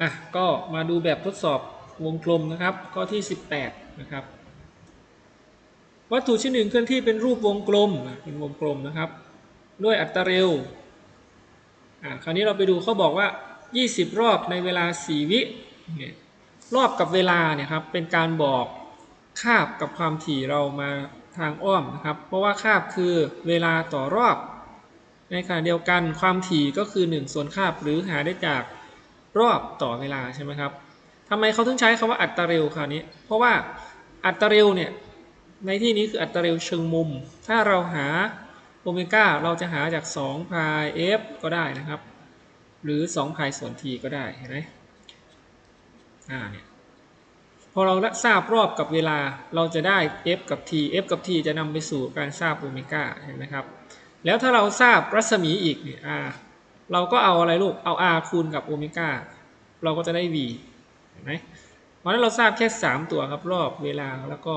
อะก็มาดูแบบทดสอบวงกลมนะครับ ข้อที่ 18 นะครับ วัตถุชิ้นหนึ่งเคลื่อนที่เป็นรูปวงกลมเป็นวงกลมนะครับ ด้วยอัตราเร็วอะคราวนี้เราไปดูเขาบอกว่า 20 รอบในเวลา 4 วิเนี่ยรอบกับเวลาเนี่ยครับเป็นการบอกคาบกับความถี่เรามาทางอ้อมนะครับ เพราะว่าคาบคือเวลาต่อรอบ ในขณะเดียวกันความถี่ก็คือ1ส่วนคาบหรือหาได้จาก รอบต่อเวลาใช่ไหมครับทำไมเขาถึงใช้คำว่าอัตราเร็วคราวนี้ เพราะว่าอัตราเร็วเนี่ยในที่นี้คืออัตราเร็วเชิงมุม ถ้าเราหาโอเมก้าเราจะหาจาก2พาย f ก็ได้นะครับ หรือ2พายส่วน t ก็ได้เห็นไหมอ่าเนี่ยพอเราทราบรอบกับเวลาเราจะได้ f กับ t f กับ t จะนำไปสู่การทราบโอเมก้าเห็นไหมครับ แล้วถ้าเราทราบรัศมีอีกเนี่ย r เราก็เอาอะไรลูก เอา r คูณกับโอเมก้า เราก็จะได้ v เห็นไหมเพราะนั้นเราทราบแค่ 3 ตัวครับรอบเวลาแล้วก็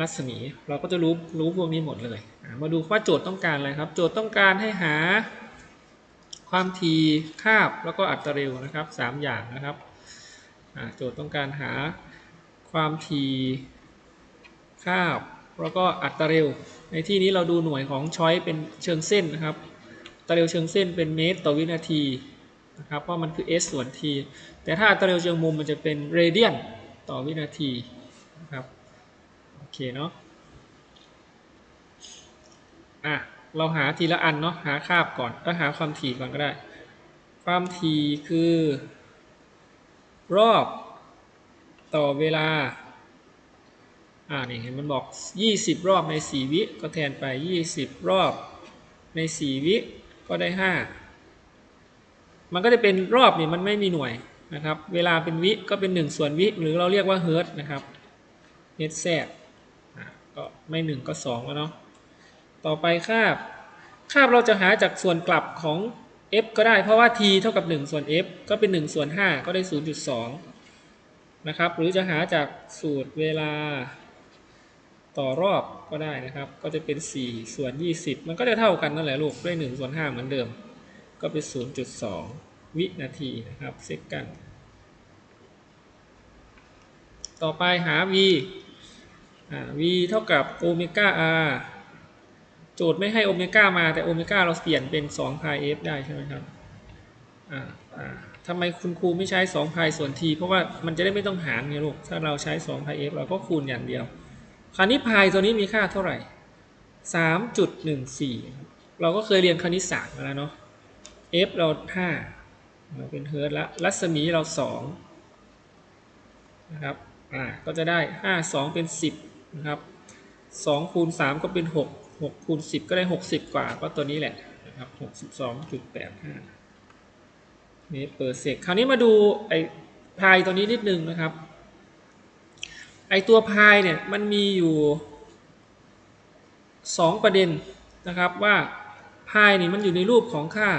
รัศมี เราก็จะรู้รู้พวกนี้หมดเลย มาดูว่าโจทย์ต้องการอะไรครับ โจทย์ต้องการให้หาความถี่คาบแล้วก็อัตราเร็วนะครับ 3 อย่างนะครับ โจทย์ต้องการหาความถี่คาบแล้วก็อัตราเร็ว ในที่นี้เราดูหน่วยของช้อยเป็นเชิงเส้นนะครับ ตาเร็วเชิงเส้นเป็นเมตรต่อวินาทีนะครับเพราะมันคือ s ส่วน t แต่ถ้าอัตราเร็วเชิงมุมมันจะเป็นเรเดียนต่อวินาทีนะครับโอเคเนาะอะเราหาทีละอันเนาะหาคาบก่อนก็หาความถี่ก่อนก็ได้ ความถี่คือ รอบต่อเวลาอ่านี่เห็นมันบอก 20 รอบใน 4 วิก็แทนไป 20 รอบใน 4 วิ ก็ได้5มันก็จะเป็นรอบนี่มันไม่มีหน่วยนะครับ เวลาเป็นวิก็เป็น1ส่วนวิหรือเราเรียกว่าเฮิร์ตนะครับเฮิร์ตแทรกก็ไม่1ก็2แล้วเนาะต่อไปคาบคาบเราจะหาจากส่วนกลับของ f ก็ได้เพราะว่า t เท่ากับ 1 ส่วน f ก็เป็น 1 ส่วน 5 ก็ได้ 0.2 นะครับ หรือจะหาจากสูตรเวลา ต่อรอบก็ได้นะครับ ก็จะเป็น 4 ส่วน 20 มันก็จะเท่ากันนั่นแหละลูกด้วย 1 ส่วน 5 เหมือนเดิม ก็เป็น 0.2 วินาทีนะครับเซกัน ต่อไปหา v อ่า v เท่ากับโอเมก้า r โจทย์ไม่ให้โอเมก้ามาแต่โอเมก้าเราเปลี่ยนเป็น2 pi f ได้ใช่ไหมครับอ่าอ่าทำไมคุณครูไม่ใช้2 pi ส่วน t เพราะว่ามันจะได้ไม่ต้องหารไงลูก ถ้าเราใช้2 pi f เราก็คูณอย่างเดียว คราวนี้พายตัวนี้มีค่าเท่าไหร่ 3.14 เราก็เคยเรียนคณิตศาสตร์มาแล้วเนาะ f เรา 5 เราเป็นเฮิร์ตแล้วรัศมีเรา 2 นะครับ อ่า ก็จะได้ 5 2 เป็น 10 นะครับ 2 คูณ 3 ก็เป็น 6 6คูณ10 ก็ได้ 60 กว่าก็ตัวนี้แหละนะครับ 62.85เมตรเปอร์เซกคราวนี้มาดูไอ้พายตัวนี้นิดนึงนะครับ ไอตัวพายเนี่ยมันมีอยู่ 2 ประเด็นนะครับว่าพายนี่มันอยู่ในรูปของค่า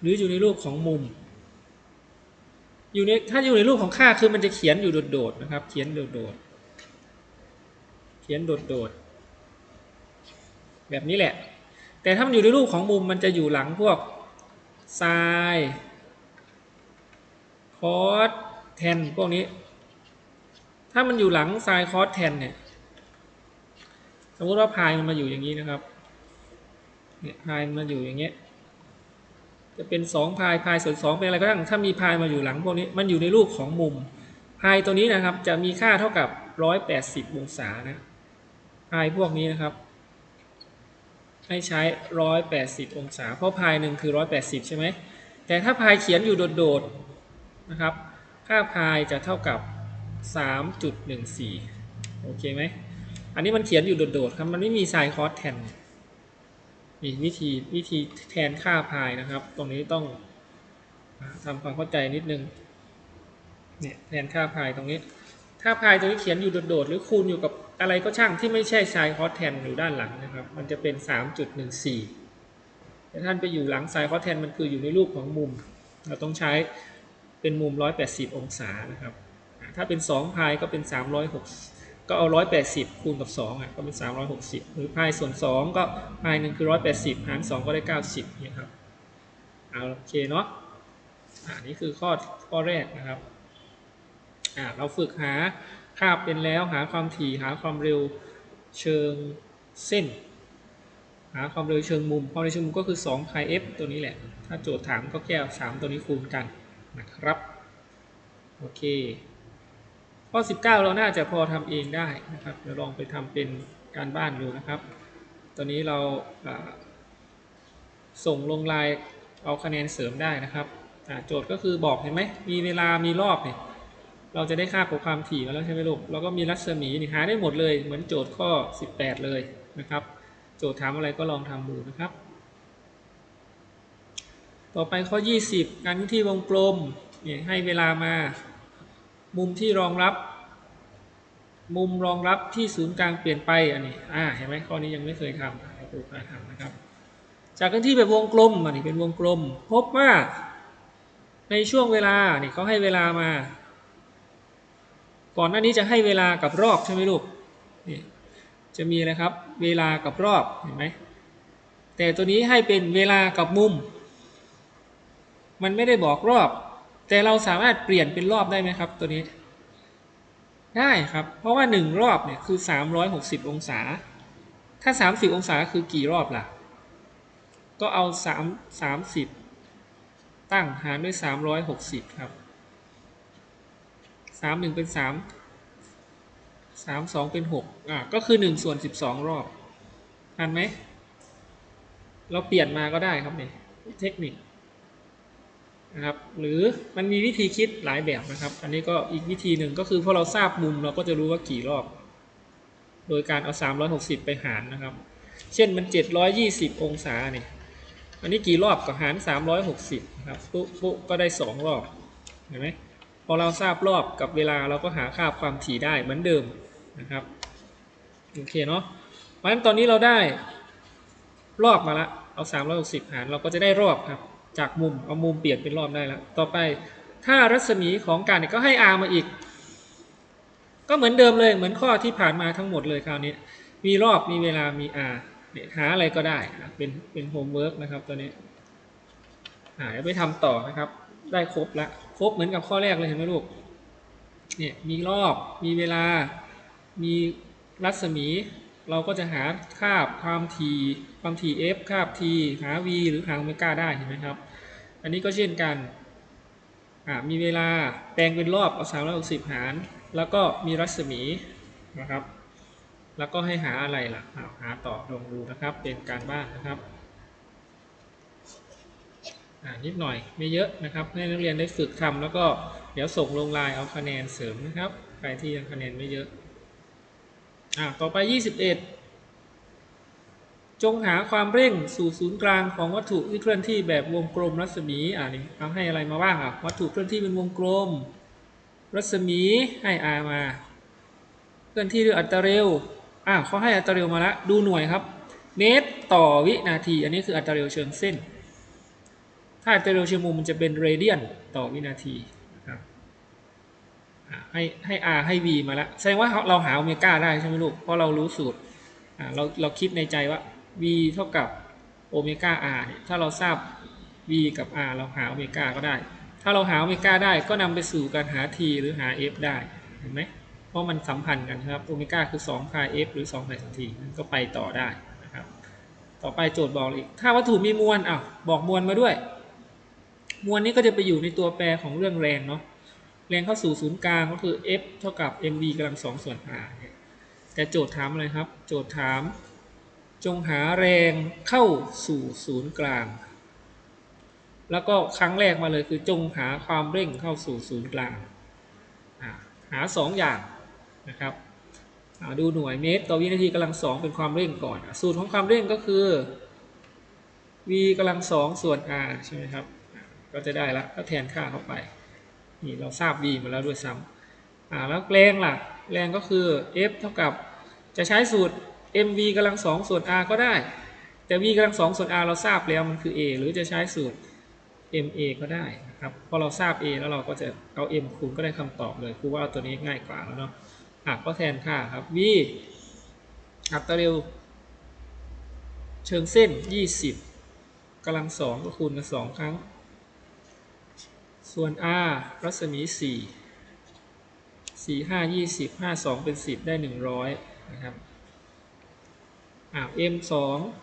หรืออยู่ในรูปของมุม อยู่ในถ้าอยู่ในรูปของค่าคือมันจะเขียนอยู่โดดๆนะครับ เขียนโดดๆเขียนโดดๆแบบนี้แหละ แต่ถ้ามันอยู่ในรูปของมุมมันจะอยู่หลังพวกไซน์คอสแทนพวกนี้ ถ้ามันอยู่หลังไซน์คอสแทนเนี่ย สมมติว่าพายมันมาอยู่อย่างนี้นะครับ เนี่ยพายมันมาอยู่อย่างเงี้ย จะเป็น2พายพายส่วน2เป็นอะไรก็ได้ถ้ามีพายมาอยู่หลังพวกนี้ มันอยู่ในรูปของมุม พายตัวนี้นะครับ จะมีค่าเท่ากับ 180 องศานะ พายพวกนี้นะครับ ให้ใช้ 180 องศา เพราะพายหนึ่งคือ 180 ใช่ไหม แต่ถ้าพายเขียนอยู่โดดๆนะครับ ค่าพายจะเท่ากับ 3.14 โอเคไหม อันนี้มันเขียนอยู่โดดๆครับ มันไม่มีไซน์คอสแทนมีวิธีวิธีแทนค่าพายนะครับ ตรงนี้ต้องทำความเข้าใจนิดนึง เนี่ยแทนค่าพายตรงนี้ ค่าพายตรงนี้เขียนอยู่โดดๆ หรือคูณอยู่กับอะไรก็ช่างที่ไม่ใช่ไซน์คอสแทนอยู่ด้านหลังนะครับ มันจะเป็น 3.14 แต่ท่านไปอยู่หลังไซน์คอสแทนมันคืออยู่ในรูปของมุม เราต้องใช้เป็นมุม 180 องศานะครับ ถ้าเป็น2พายก็เป็น 360 ก็เอา 180 คูณกับ2อะก็เป็น 360 หรือพายส่วน 2 ก็พายหนึ่งคือ 180 หาร 2 ก็ได้ 90เนี่ยครับเอาโอเคเนาะอ่านี่คือข้อข้อแรกนะครับอ่าเราฝึกหาคาบเป็นแล้วหาความถี่หาความเร็วเชิงเส้น หาความเร็วเชิงมุมความเร็วเชิงมุมก็คือ2 pi f ตัวนี้แหละ ถ้าโจทย์ถามก็แก้3ตัวนี้คูณกันนะครับ โอเค ข้อ 19 เราน่าจะพอทำเองได้นะครับ เดี๋ยวลองไปทำเป็นการบ้านดูนะครับ ตอนนี้เราส่งลงไลน์เอาคะแนนเสริมได้นะครับโจทย์ก็คือบอกเห็นไหมมีเวลามีรอบเนี่ยเราจะได้ค่าของความถี่มาแล้วใช่ไหมลูกแล้วก็มีรัศมีนี่หาได้หมดเลยเหมือนโจทย์ข้อ 18 เลยนะครับ โจทย์ถามอะไรก็ลองทำดูนะครับ ต่อไปข้อ 20 การที่วงกลมเนี่ยให้เวลามา มุมที่รองรับ มุมรองรับที่ศูนย์กลางเปลี่ยนไปอันนี้อ่าเห็นไหมข้อนี้ยังไม่เคยทำให้ครูพาทำนะครับ จากการที่แบบวงกลมอันนี้เป็นวงกลม พบว่า ในช่วงเวลานี่เขาให้เวลามา ก่อนหน้านี้จะให้เวลากับรอบใช่ไหมลูกนี่จะมีอะไรครับ เวลากับรอบเห็นไหมแต่ตัวนี้ให้เป็นเวลากับมุม มันไม่ได้บอกรอบ แต่เราสามารถเปลี่ยนเป็นรอบได้ไหมครับ ตัวนี้ ได้ครับ เพราะว่า 1 รอบเนี่ยคือ 360 องศา ถ้า 30 องศาคือกี่รอบล่ะ ก็เอา 3 30 ตั้งหารด้วย 360 ครับ 3 1 เป็น 3 3 2 เป็น 6 อะก็คือ 1 ส่วน 12 รอบทันไหม เราเปลี่ยนมาก็ได้ครับเนี่ยเทคนิค นะครับ หรือมันมีวิธีคิดหลายแบบนะครับ อันนี้ก็อีกวิธีหนึ่งก็คือพอเราทราบมุมเราก็จะรู้ว่ากี่รอบ โดยการเอา 360 ไปหารนะครับ เช่นมัน 720 องศาเนี่ยอันนี้กี่รอบก็หาร 360นะครับปุ๊บปุ๊บก็ได้ 2 รอบ เห็นไหมพอเราทราบรอบกับเวลาเราก็หาค่าความถี่ได้เหมือนเดิมนะครับ โอเคเนาะ เพราะฉะนั้นตอนนี้เราได้รอบมาละ เอา 360 หารเราก็จะได้รอบครับ จากมุมเอามุมเปลี่ยนเป็นรอบได้แล้วต่อไปถ้ารัศมีของการเนี่ยก็ให้ r มาอีก ก็เหมือนเดิมเลยเหมือนข้อที่ผ่านมาทั้งหมดเลยคราวนี้ มีรอบมีเวลามี r เนี่ยหาอะไรก็ได้อะเป็นเป็นโฮมเวิร์กนะครับตัวนี้อ่าเดี๋ยวไปทำต่อนะครับ ได้ครบละครบเหมือนกับข้อแรกเลยเห็นไหมลูกเนี่ยมีรอบมีเวลามีรัศมี เราก็จะหาคาบความทีความถี่ f คาบ t หา v หรือหาโอเมก้าได้เห็นไหมครับ อันนี้ก็เช่นกันมีเวลาแปลงเป็นรอบเอา360 หาร แล้วก็มีรัศมีนะครับ แล้วก็ให้หาอะไรล่ะอ่าหาต่อลองดูนะครับ เป็นการบ้านนะครับนิดหน่อยไม่เยอะนะครับ ให้นักเรียนได้ฝึกทำแล้วก็เดี๋ยวส่งลงไลน์เอาคะแนนเสริมนะครับ ใครที่ยังคะแนนไม่เยอะ อ่าต่อไป 21 จงหาความเร่งสู่ศูนย์กลางของวัตถุที่เคลื่อนที่แบบวงกลมรัศมีอ่านี่เอาให้อะไรมาบ้างอะวัตถุเคลื่อนที่เป็นวงกลม รัศมีให้ r มา เคลื่อนที่ด้วยอัตราเร็วอ่าเขาให้อัตราเร็วมาละดูหน่วยครับ เมตรต่อวินาที อันนี้คืออัตราเร็วเชิงเส้น ถ้าอัตราเร็วเชิงมุมมันจะเป็นเรเดียนต่อวินาที ให้ให้ r ให้ v มาแล้วแสดงว่าเราหาโอเมก้าได้ใช่ไหมลูก เพราะเรารู้สูตรเราเราคิดในใจว่า v เท่ากับโอเมก้า r ถ้าเราทราบ v กับ r เราหาโอเมก้าก็ได้ ถ้าเราหาโอเมก้าได้ก็นำไปสู่การหา t หรือหา f ได้เห็นไหมเพราะมันสัมพันธ์กันครับโอเมก้าคือ2 pi f หรือ2 pi t มันก็ไปต่อได้นะครับ ต่อไปโจทย์บอกอีก ถ้าวัตถุมีมวลอะบอกมวลมาด้วย มวลนี้ก็จะไปอยู่ในตัวแปรของเรื่องแรงเนาะ แรงเข้าสู่ศูนย์กลางก็คือ f เท่ากับ mv กำลังสองส่วน r เนี่ยแต่โจทย์ถามอะไรครับ โจทย์ถาม จงหาแรงเข้าสู่ศูนย์กลาง แล้วก็ครั้งแรกมาเลยคือจงหาความเร่งเข้าสู่ศูนย์กลางอ่าหา 2 อย่างนะครับดูหน่วยเมตรต่อวินาทีกำลังสองเป็นความเร่งก่อน สูตรของความเร่งก็คือ v กำลังสองส่วน r ใช่ไหมครับ ก็จะได้ละก็แทนค่าเข้าไป นี่เราทราบ v มาแล้วด้วยซ้ำอ่าแล้วแรงล่ะ แรงก็คือ f เท่ากับจะใช้สูตร mv กำลังสองส่วน r ก็ได้ แต่ v กำลังสองส่วน r เราทราบแล้วมันคือ a หรือจะใช้สูตร ma ก็ได้นะครับพอเราทราบ a แล้วเราก็จะเอา m คูณก็ได้คำตอบเลยคือว่าเอาตัวนี้ง่ายกว่าแล้วเนาะอะก็แทนค่าครับ v อัตราเร็ว เชิงเส้น 20กำลังสองก็คูณกันสองครั้ง ส่วน r รัศมี 4 4 5 20 5 2 เป็น 10 ได้ 100 นะครับอ่า m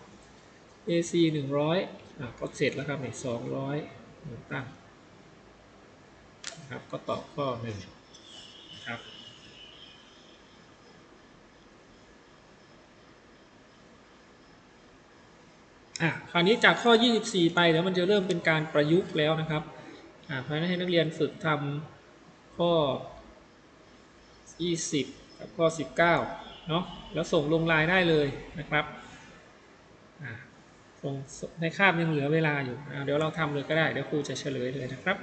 2 ac 100อ่าก็เสร็จแล้วครับนี่200หนุนตั้งนะครับก็ตอบข้อหนึ่งนะครับอะคราวนี้จากข้อ 24 ไปเดี๋ยวมันจะเริ่มเป็นการประยุกต์แล้วนะครับ เพราะฉะนั้นให้นักเรียนฝึกทำข้อ 20 กับข้อ 19 เนาะแล้วส่งลงไลน์ได้เลยนะครับส่งในคาบยังเหลือเวลาอยู่ เดี๋ยวเราทำเลยก็ได้ เดี๋ยวครูจะเฉลยเลยนะครับ